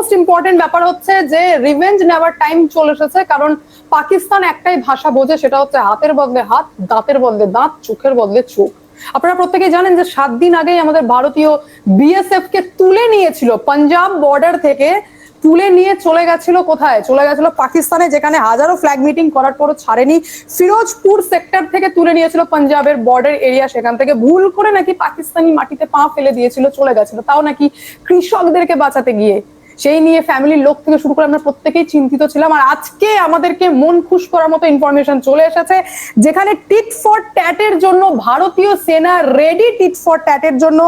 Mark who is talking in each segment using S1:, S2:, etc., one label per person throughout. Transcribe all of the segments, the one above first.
S1: Most important ব্যাপার হচ্ছে যে রিভেঞ্জ নেওয়ার টাইম চলে এসেছে, কারণ পাকিস্তান একটাই ভাষা বোঝে, সেটা হচ্ছে হাতের বদলে হাত, দাঁতের বদলে দাঁত, চোখের বদলে চোখ। আপনারা প্রত্যেকেই জানেন যে সাত দিন আগেই আমাদের ভারতীয় বিএসএফ কে তুলে নিয়েছিল, পাঞ্জাব বর্ডার থেকে তুলে নিয়ে চলে গেছিল কোথায়? চলে গেছিল পাকিস্তানে, যেখানে হাজারো ফ্ল্যাগ মিটিং করার পরও ছাড়েনি। ফিরোজপুর সেক্টর থেকে তুলে নিয়েছিল পাঞ্জাবের বর্ডার এরিয়া সেখান থেকে ভুল করে নাকি পাকিস্তানি মাটিতে পা ফেলে দিয়েছিল, চলে গেছিল। তাও নাকি কৃষকদেরকে বাঁচাতে গিয়ে। সেই নিয়ে ফ্যামিলির লোক থেকে শুরু করে আমরা প্রত্যেকেই চিন্তিত ছিলাম। আর আজকে আমাদেরকে মন খুশ করার মতো ইনফরমেশন চলে এসেছে, যেখানে টিট ফর ট্যাটের জন্য ভারতীয় সেনা রেডি টিট ফর ট্যাটের জন্য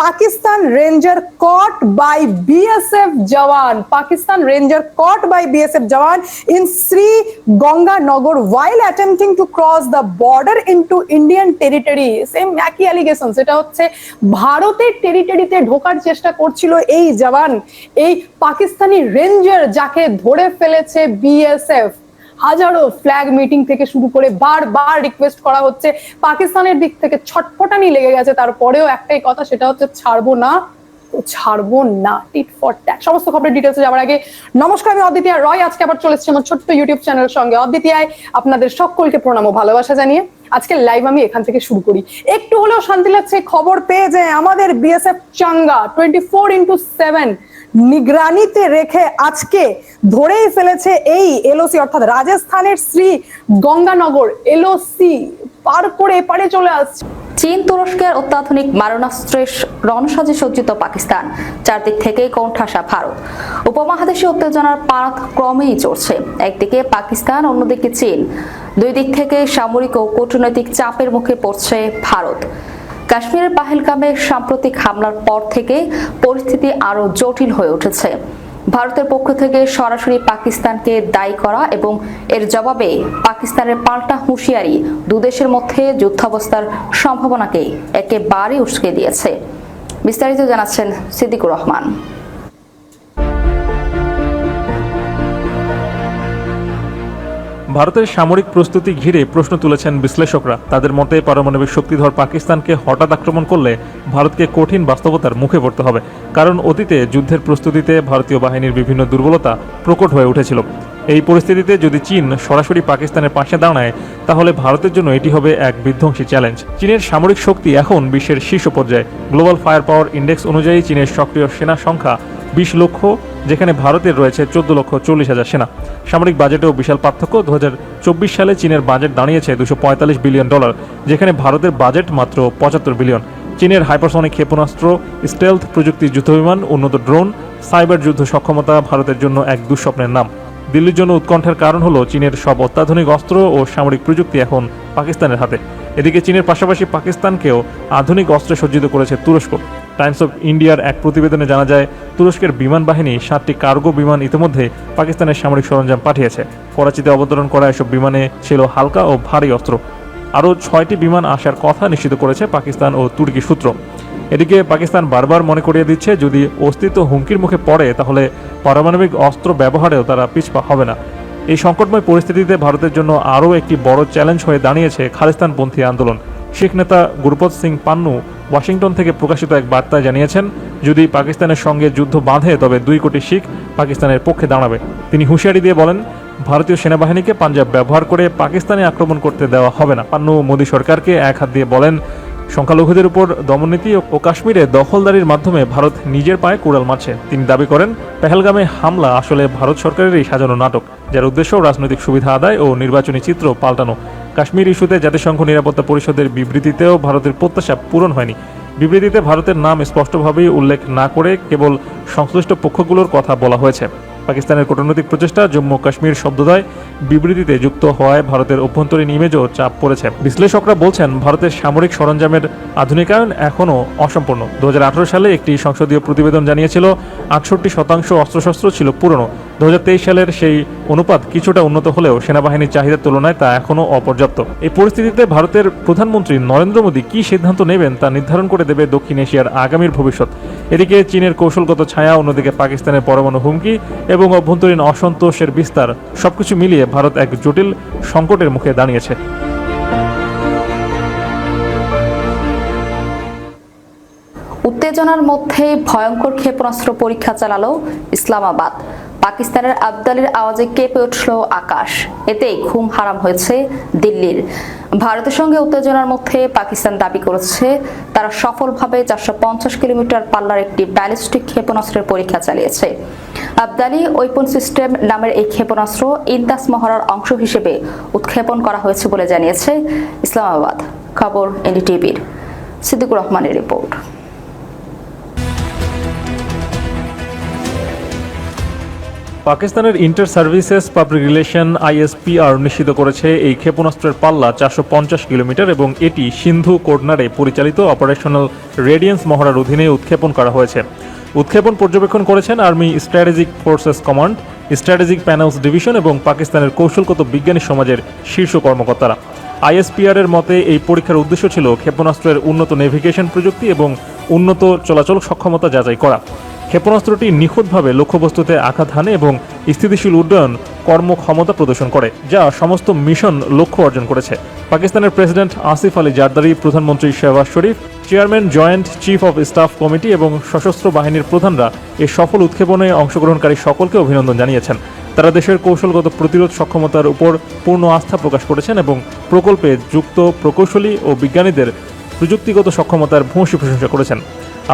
S1: Pakistan ranger caught by BSF jawan. Pakistan ranger caught by BSF jawan in Sri Ganganagar while attempting to cross the border into Indian territory same একই অ্যালিগেশন সেটা হচ্ছে ভারতের টেরিটরিতে ঢোকার চেষ্টা করছিল এই জওয়ান। এই পাকিস্তানি রেঞ্জার যাকে ধরে ফেলেছে বিএসএফ হাজারো ফ্ল্যাগ মিটিং থেকে শুরু করে বারবার রিকোয়েস্ট করা হচ্ছে। পাকিস্তানের দিক থেকে ছটফটানি লেগে গেছে, তারপরেও একটাই কথা, সেটা হচ্ছে ছাড়বো না ছাড়বো না টিট ফর ট্যাট সমস্ত খবরের ডিটেলসে যাওয়ার আগে নমস্কার, আমি অদ্বিতীয় রয়। আজকে আবার চলে এসেছি আমার ছোট্ট ইউটিউব চ্যানেলের সঙ্গে। অদ্বিতীয় আপনাদের সকলকে প্রণাম ও ভালোবাসা জানিয়ে আজকে লাইভ আমি এখান থেকে শুরু করি। একটু হলেও শান্তি লাগছে, খবর পেয়ে যে আমাদের বিএসএফ চাঙ্গা টোয়েন্টি ফোর ইন্টু সেভেন নিগরানিতে রেখে আজকে ধরেই ফেলেছে এই এলওসি অর্থাৎ রাজস্থানের শ্রী গঙ্গানগর এলওসি পার করে এপারে চলে আসছে।
S2: চীন, তুরস্কের অত্যাধুনিক মারণাস্ত্রের রণসাজে সজ্জিত পাকিস্তান, চারদিক থেকেই কোণঠাসা ভারত। উপমহাদেশে উত্তেজনার পাত ক্রমেই চড়ছে। একদিকে পাকিস্তান, অন্যদিকে চীন। দুই দিক থেকে সামরিক ও কূটনৈতিক চাপের মুখে পড়ছে ভারত। কাশ্মীরের পাহেলগামে সাম্প্রতিক হামলার পর থেকে পরিস্থিতি আরও জটিল হয়ে উঠেছে। ভারতের পক্ষ থেকে সরাসরি পাকিস্তানকে দায়ী করা এবং এর জবাবে পাকিস্তানের পাল্টা হুঁশিয়ারি দুদেশের মধ্যে যুদ্ধাবস্থার সম্ভাবনাকে একেবারে উস্কে দিয়েছে। বিস্তারিত জানাচ্ছেন সিদ্দিকুর রহমান।
S3: ভারতের সামরিক প্রস্তুতি ঘিরে প্রশ্ন তুলেছেন বিশ্লেষকরা। তাদের মতে পারমাণবিক শক্তিধর পাকিস্তানকে হঠাৎ আক্রমণ করলে ভারতকে কঠিন বাস্তবতার মুখে পড়তে হবে। কারণ অতীতে যুদ্ধের প্রস্তুতিতে ভারতীয় বাহিনীর বিভিন্ন দুর্বলতা প্রকট হয়ে উঠেছিল। এই পরিস্থিতিতে যদি চীন সরাসরি পাকিস্তানের পাশে দাঁড়ায়, তাহলে ভারতের জন্য এটি হবে এক বিধ্বংসী চ্যালেঞ্জ। চীনের সামরিক শক্তি এখন বিশ্বের শীর্ষ পর্যায়ে। গ্লোবাল ফায়ার পাওয়ার ইন্ডেক্স অনুযায়ী চীনের সক্রিয় সেনা সংখ্যা বিশ লক্ষ যেখানে ভারতের রয়েছে চোদ্দ লক্ষ চল্লিশ হাজার সেনা। সামরিক বাজেটেও বিশাল পার্থক্য। দুহাজার চব্বিশ সালে চীনের বাজেট দাঁড়িয়েছে দুশো পঁয়তাল্লিশ বিলিয়ন ডলার, যেখানে ভারতের বাজেট মাত্র পঁচাত্তর বিলিয়ন। চীনের হাইপারসনিক ক্ষেপণাস্ত্র, স্টেলথ প্রযুক্তির যুদ্ধবিমান, উন্নত ড্রোন, সাইবার যুদ্ধ সক্ষমতা ভারতের জন্য এক দুঃস্বপ্নের নাম। দিল্লির জন্য উৎকণ্ঠার কারণ হলো চীনের সব অত্যাধুনিক অস্ত্র ও সামরিক প্রযুক্তি এখন পাকিস্তানের হাতে। এদিকে চীনের পাশাপাশি পাকিস্তানকেও আধুনিক অস্ত্রে সজ্জিত করেছে তুরস্ক। টাইমস অফ ইন্ডিয়ার এক প্রতিবেদনে জানা যায়, তুরস্কের বিমান বাহিনী সাতটি কার্গো বিমান ইতিমধ্যে পাকিস্তানের সামরিক সরঞ্জাম পাঠিয়েছে। করাচিতে অবতরণ করা এসব বিমানে ছিল হালকা ও ভারী অস্ত্র। আরও ছয়টি বিমান আসার কথা নিশ্চিত করেছে পাকিস্তান ও তুর্কি সূত্র। এদিকে পাকিস্তান বারবার মনে করিয়ে দিচ্ছে, যদি অস্তিত্ব হুমকির মুখে পড়ে, তাহলে পারমাণবিক অস্ত্র ব্যবহারেও তারা পিছপা হবে না। এই সংকটময় পরিস্থিতিতে ভারতের জন্য আরও একটি বড় চ্যালেঞ্জ হয়ে দাঁড়িয়েছে খালিস্তানপন্থী আন্দোলন। শিখ নেতা গুরুপত সিং পান্নু ওয়াশিংটন থেকে প্রকাশিত এক বার্তায় জানিয়েছেন, যদি পাকিস্তানের সঙ্গে যুদ্ধ বাঁধে, তবে দুই কোটি শিখ পাকিস্তানের পক্ষে দাঁড়াবে। তিনি হুঁশিয়ারি দিয়ে বলেন, ভারতীয় সেনাবাহিনীকে পাঞ্জাব ব্যবহার করে পাকিস্তানে আক্রমণ করতে দেওয়া হবে না। পান্নু মোদী সরকারকে এক হাত দিয়ে বলেন, সংখ্যালঘুদের উপর দমননীতি ও কাশ্মীরে দখলদারির মাধ্যমে ভারত নিজের পায়ে কুড়াল মারছে। তিনি দাবি করেন, পেহেলগামে হামলা আসলে ভারত সরকারেরই সাজানো নাটক, যার উদ্দেশ্য রাজনৈতিক সুবিধা আদায় ও নির্বাচনী চিত্র পাল্টানো। কাশ্মীর ইস্যুতে জাতিসংঘ নিরাপত্তা পরিষদের বিবৃতিতেও ভারতের প্রত্যাশা পূরণ হয়নি। বিবৃতিতে ভারতের নাম স্পষ্টভাবেই উল্লেখ না করে কেবল সংশ্লিষ্ট পক্ষগুলোর কথা বলা হয়েছে। পাকিস্তানের কূটনৈতিক প্রচেষ্টা জম্মু কাশ্মীর শব্দদ্বয় বিবৃতিতে যুক্ত হওয়ায় ভারতের অভ্যন্তরীণ ইমেজও চাপ পড়েছে। বিশ্লেষকরা বলছেন, ভারতের সামরিক সরঞ্জামের আধুনিকায়ন এখনও অসম্পূর্ণ। দু হাজার আঠারো সালে একটি সংসদীয় প্রতিবেদন জানিয়েছিল, আটষট্টি শতাংশ অস্ত্রশস্ত্র ছিল পুরনো। দু হাজার তেইশ সালের সেই অনুপাত কিছুটা উন্নত হলেও সেনাবাহিনীর চাহিদার তুলনায় তা এখনও অপর্যাপ্ত। এই পরিস্থিতিতে ভারতের প্রধানমন্ত্রী নরেন্দ্র মোদী কী সিদ্ধান্ত নেবেন তা নির্ধারণ করে দেবে দক্ষিণ এশিয়ার আগামীর ভবিষ্যৎ। এদিকে চীনের কৌশলগত ছায়া, অন্যদিকে পাকিস্তানের পরমাণু হুমকি এবং অভ্যন্তরীণ অসন্তোষের বিস্তার সবকিছু মিলিয়ে ভারত এক জটিল সংকটের মুখে দাঁড়িয়েছে।
S2: উত্তেজনার মধ্যে ভয়ঙ্কর ক্ষেপণাস্ত্র পরীক্ষা চালালো ইসলামাবাদ। পাকিস্তানের আবদালির আওয়াজে কেঁপে উঠল আকাশ। এতেই ঘুম হারাম হয়েছে দিল্লির। ভারতের সঙ্গে উত্তেজনার মধ্যে পাকিস্তান দাবি করেছে, তারা সফলভাবে চারশো পঞ্চাশ কিলোমিটার পাল্লার একটি ব্যালিস্টিক ক্ষেপণাস্ত্রের পরীক্ষা চালিয়েছে। আবদালি ওয়েপন সিস্টেম নামের এই ক্ষেপণাস্ত্র ইন্দাস মহড়ার অংশ হিসেবে উৎক্ষেপণ করা হয়েছে বলে জানিয়েছে ইসলামাবাদ। খবর এনডিটিভির সিদ্দিকুর রহমানের রিপোর্ট।
S3: পাকিস্তানের inter services public relation ISPR নিশ্চিত করেছে এই ক্ষেপণাস্ত্রের পাল্লা চারশো পঞ্চাশ কিলোমিটার এবং এটি সিন্ধু কোর্ডনারে পরিচালিত অপারেশনাল রেডিয়েন্স মহড়ার অধীনে উৎক্ষেপণ করা হয়েছে। উৎক্ষেপণ পর্যবেক্ষণ করেছেন army strategic forces command strategic panels division এবং পাকিস্তানের কৌশলগত বিজ্ঞানী সমাজের শীর্ষ কর্মকর্তারা। আইএসপিআর এর মতে, এই পরীক্ষার উদ্দেশ্য ছিল ক্ষেপণাস্ত্রের উন্নত নেভিগেশন প্রযুক্তি এবং উন্নত চলাচল সক্ষমতা যাচাই করা। ক্ষেপণাস্ত্রটি নিখুঁতভাবে লক্ষ্যবস্তুতে আঘাত হানে এবং স্থিতিশীল উড্ডয়ন কর্মক্ষমতা প্রদর্শন করে, যা সমস্ত মিশন লক্ষ্য অর্জন করেছে। পাকিস্তানের প্রেসিডেন্ট আসিফ আলী জারদারি, প্রধানমন্ত্রী Shehbaz Sharif, chairman joint chief of staff committee এবং সশস্ত্র বাহিনীর প্রধানরা এই সফল উৎক্ষেপণে অংশগ্রহণকারী সকলকে অভিনন্দন জানিয়েছেন। তারা দেশের কৌশলগত প্রতিরোধ সক্ষমতার উপর পূর্ণ আস্থা প্রকাশ করেছেন এবং প্রকল্পে যুক্ত প্রকৌশলী ও বিজ্ঞানীদের প্রযুক্তিগত সক্ষমতার ভূয়সী প্রশংসা করেছেন।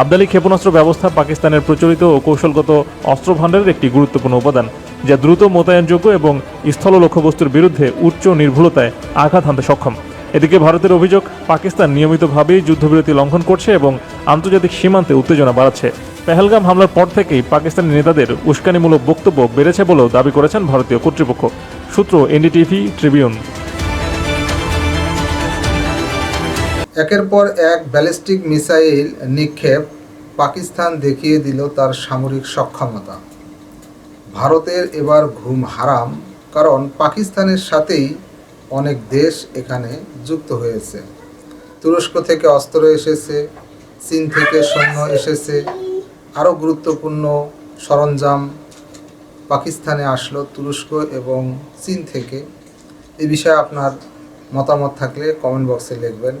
S3: আবদালি ক্ষেপণাস্ত্র ব্যবস্থা পাকিস্তানের প্রচলিত ও কৌশলগত অস্ত্র ভাণ্ডারের একটি গুরুত্বপূর্ণ উপাদান, যা দ্রুত মোতায়েনযোগ্য এবং স্থল লক্ষ্যবস্তুর বিরুদ্ধে উচ্চ নির্ভুলতায় আঘাত হানতে সক্ষম। এদিকে ভারতের অভিযোগ, পাকিস্তান নিয়মিতভাবেই যুদ্ধবিরতি লঙ্ঘন করছে এবং আন্তর্জাতিক সীমান্তে উত্তেজনা বাড়াচ্ছে। পেহেলগাম হামলার পর থেকেই পাকিস্তানি নেতাদের উস্কানিমূলক বক্তব্য বেড়েছে বলেও দাবি করেছেন ভারতীয় কর্তৃপক্ষ। সূত্র এনডিটিভি ট্রিবিউন।
S4: একের পর এক ব্যালিস্টিক মিসাইল নিক্ষেপ পাকিস্তান দেখিয়ে দিল তার সামরিক সক্ষমতা। ভারতের এবার ঘুম হারাম, কারণ পাকিস্তানের সাথেই অনেক দেশ এখানে যুক্ত হয়েছে। তুরস্ক থেকে অস্ত্র এসেছে, চীন থেকে সৈন্য এসেছে। আরও গুরুত্বপূর্ণ সরঞ্জাম পাকিস্তানে আসলো তুরস্ক এবং চীন থেকে। এ বিষয়ে আপনার মতামত থাকলে কমেন্ট বক্সে লিখবেন।